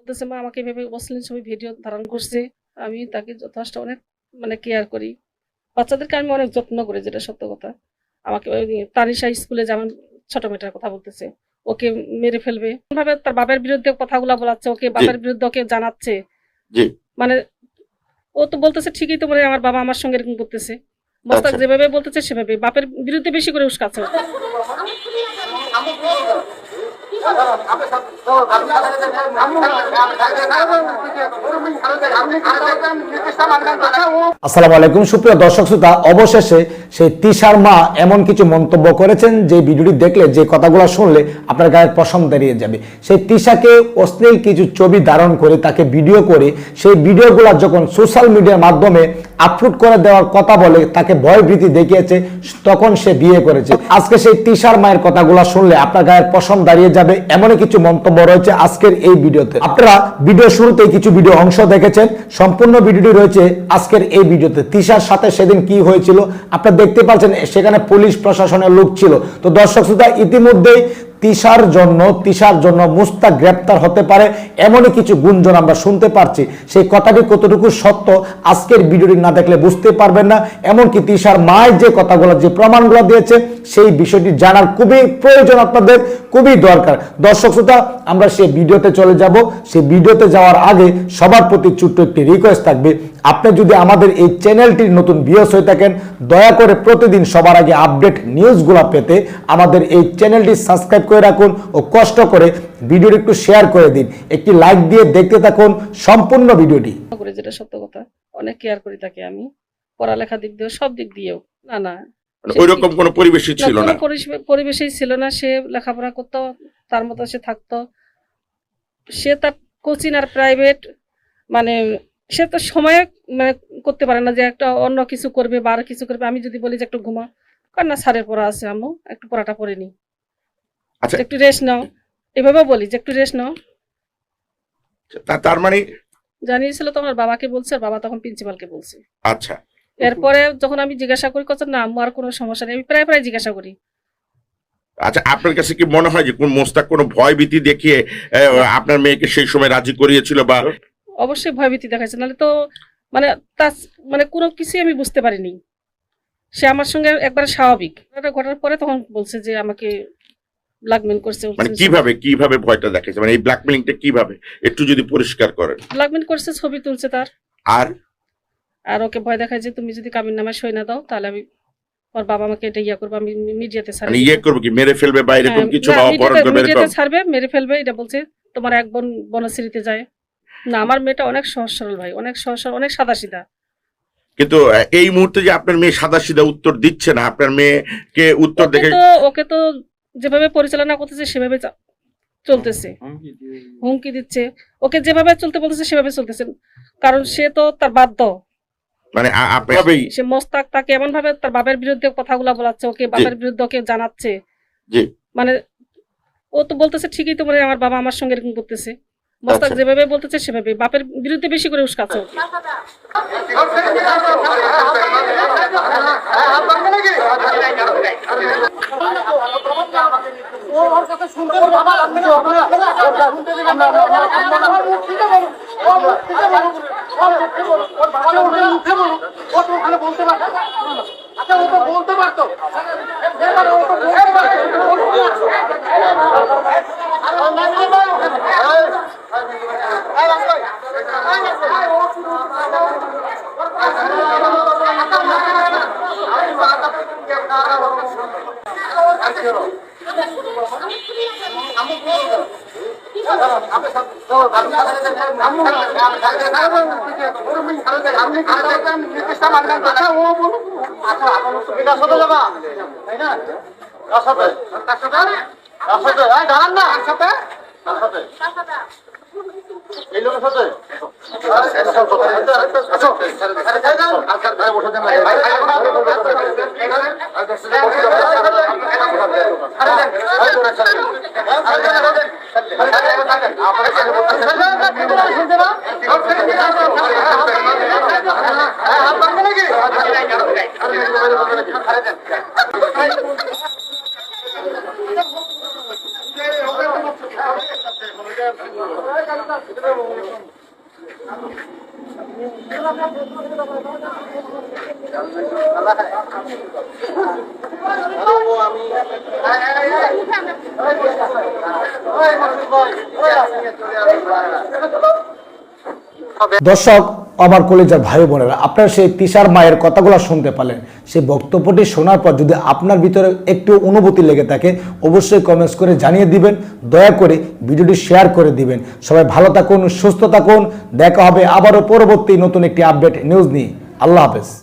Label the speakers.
Speaker 1: বলতেছে মা আমাকে এভাবে অশ্লীল ছবি ভিডিও ধারণ করছে। আমি তাকে যথেষ্ট অনেক মানে কেয়ার করি। বাচ্চাদেরকে আমি অনেক যত্ন করি যেটা সত্য কথা। আমাকে ওই তানিশা স্কুলে যেমন ছোট মেয়েটার কথা বলতেছে ওকে মেরে ফেলবে। ভাবে তার বাবার বিরুদ্ধে কথাগুলো বলাচ্ছে ওকে বাবার বিরুদ্ধে ওকে জানাচ্ছে। মানে ও তো বলতেছে ঠিকই তো বলে আমার বাবা আমার সঙ্গে এরকম করতেছে। মোস্তাক
Speaker 2: আচ্ছা।
Speaker 1: যেভাবে বলতেছে সেভাবে বাপের বিরুদ্ধে বেশি করে উস্কাচ্ছে। ও।
Speaker 3: আসসালামু আলাইকুম, সুপ্রিয় দর্শক শ্রোতা, অবশেষে সেই তিশার মা এমন কিছু মন্তব্য করেছেন যে ভিডিওটি দেখলে, যে কথাগুলো শুনলে আপনার গায়ের পশম দাঁড়িয়ে যাবে। সেই তিশাকে অশ্লীল কিছু ছবি ধারণ করে তাকে ভিডিও করে, সেই ভিডিওগুলো যখন সোশ্যাল মিডিয়ার মাধ্যমে আপলোড করে দেওয়ার কথা বলে, তাকে ভয় ভীতি দেখিয়েছে, তখন সে বিয়ে করেছে। আজকে সেই তিশার মায়ের কথাগুলো শুনলে আপনার গায়ের পশম দাঁড়িয়ে যাবে, এমনই কিছু মন্তব্য রয়েছে আজকের এই ভিডিওতে। আপনারা ভিডিও শুরুতেই কিছু ভিডিও অংশ দেখেছেন সম্পূর্ণ ভিডিওটি রয়েছে আজকের এই ভিডিওতে। তিশার সাথে সেদিন কি হয়েছিল? আপনারা দেখতে পাচ্ছেন, সেখানে পুলিশ প্রশাসনের লোক ছিল। তো দর্শক শ্রোতা, ইতিমধ্যেই তিশার জন্য তিশার জন্য মুস্তাক গ্রেপ্তার হতে পারে, এমনই কিছু গুঞ্জন আমরা শুনতে পারছি। সেই কথাটি কতটুকু সত্য, আজকের ভিডিওটি না দেখলে বুঝতে পারবেন না। এমনকি তিশার মায়ের যে কথাগুলো, যে প্রমাণগুলো দিয়েছে, সেই বিষয়টি জানার খুবই প্রয়োজন আপনাদের, খুবই দরকার। দর্শক শ্রোতা, আমরা সেই ভিডিওতে চলে যাব। সেই ভিডিওতে যাওয়ার আগে সবার প্রতি ছোট্ট একটি রিকোয়েস্ট থাকবে। আপনি যদি আমাদের এই চ্যানেলটির নতুন ভিউস হয়ে থাকেন, দয়া করে প্রতিদিন সবার আগে আপডেট নিউজগুলো পেতে আমাদের এই চ্যানেলটি সাবস্ক্রাইব করে রাখুন ও কষ্ট করে ভিডিওটি একটু শেয়ার করে দিন। একটি লাইক দিয়ে দেখতে থাকুন সম্পূর্ণ ভিডিওটি।
Speaker 1: করি যেটা সত্য কথা অনেক কেয়ার করি তাকে আমি। পড়ালেখা দিক দিয়েও সব দিক দিয়েও। না না
Speaker 2: মানে ওইরকম কোনো পরিবেশই ছিল
Speaker 1: না, পরিবেশেই ছিল না। সে লেখাপড়া করতো তার মতো সে থাকতো। সে তার কোচিং আর প্রাইভেট মানে সে তো সময় মানে করতে পারে না যে একটা অন্য কিছু করবে বা আর কিছু করবে। আমি যদি বলি যে একটু ঘুমা কার না সারের পড়া আছে আম্মু একটু পড়াটা পড়ে নি
Speaker 2: আচ্ছা।
Speaker 1: একটু রেস্ট নাও। এভাবে বলি যে একটু রেস্ট নাও।
Speaker 2: তার মানে
Speaker 1: জানিয়েছিল তো আমার বাবাকে বলছে আর বাবা তখন প্রিন্সিপালকে বলছে।
Speaker 2: আচ্ছা।
Speaker 1: এরপরে যখন আমি জিজ্ঞাসা করি কত না আম্মু আর কোনো সমস্যা নেই। আমি প্রায় প্রায় জিজ্ঞাসা করি।
Speaker 2: আচ্ছা আপনার কাছে কি মনে হয় যে কোন মোস্তাক কোনো ভয় ভীতি দেখিয়ে আপনার মেয়েকে সেই সময় রাজি করিয়েছিল বা
Speaker 1: অবশ্যই ভয়ভীতি দেখাচ্ছে নাহলে তো মানে তার মানে কোনো কিছুই আমি বুঝতে পারিনি। সে আমার সঙ্গে একবারে স্বাভাবিক। ঘটার পরে তখন বলছে যে আমাকে ব্ল্যাকমেল করছে
Speaker 2: মানে কীভাবে কীভাবে ভয়টা দেখাচ্ছে মানে এই ব্ল্যাকমেলিংটা কীভাবে? একটু যদি পরিষ্কার করেন।
Speaker 1: ব্ল্যাকমেল করছে ছবি তুলছে তার।
Speaker 2: আর?
Speaker 1: আর ওকে ভয় দেখায় যে তুমি যদি কাবির নামে সই না দাও তাহলে আমি ওর বাবা আমাকে এটা ইয়া করব আমি মিডিয়াতে
Speaker 2: মানে ইয়ে করব কি? মেরে ফেলবে বা এরকম কিছু বা অপহরণ করবে এরকম
Speaker 1: মিডিয়াতে ছাড়বে মেরে ফেলবে এটা বলছে তোমার এক বোন বনশ্রীতে যায়। না আমার মেয়েটা অনেক সহজ সরল ভাই অনেক সহজ সরল অনেক সাদা সিধা
Speaker 2: কিন্তু এই মুহূর্তে যে আপনার মেয়ে সাদা সিধা উত্তর দিচ্ছে না আপনার মেয়েকে উত্তর দেখে
Speaker 1: ওকে তো যেভাবে পরিচালনা করতেছে সেভাবে চলতেছে হুমকি দিচ্ছে ওকে যেভাবে চলতে বলতেছে সেভাবে চলতেছে কারণ সে তো তার বাধ্য
Speaker 2: মানে
Speaker 1: সে মোস্তাক তাকে এমন ভাবে তার বাবার বিরুদ্ধে কথাগুলো বলাচ্ছে ওকে বাবার বিরুদ্ধে ওকে জানাচ্ছে মানে ও তো বলতেছে ঠিকই তো বলে আমার বাবা আমার সঙ্গে এরকম করতেছে মোস্তাক
Speaker 2: আচ্ছা।
Speaker 1: যেভাবে বলতেছে সেভাবে বাপের বিরুদ্ধে বেশি করে উস্কাচ্ছে ওকে
Speaker 4: বলতে পারতো দাঁড়ান বলতে একসাথে এই লোকের সাথে নাকি
Speaker 3: দর্শক আমার কলেজের ভাই বোনেরা। আপনারা সেই তিসার মায়ের কথাগুলো শুনতে পারলেন সেই বক্তব্যটি শোনার পর যদি আপনার ভিতরে একটু অনুভূতি লেগে থাকে, অবশ্যই কমেন্টস করে জানিয়ে দিবেন। দয়া করে ভিডিওটি শেয়ার করে দিবেন। সবাই ভালো থাকুন, সুস্থ থাকুন। দেখা হবে আবারও পরবর্তী নতুন একটি আপডেট নিউজ নিয়ে। আল্লাহ হাফেজ।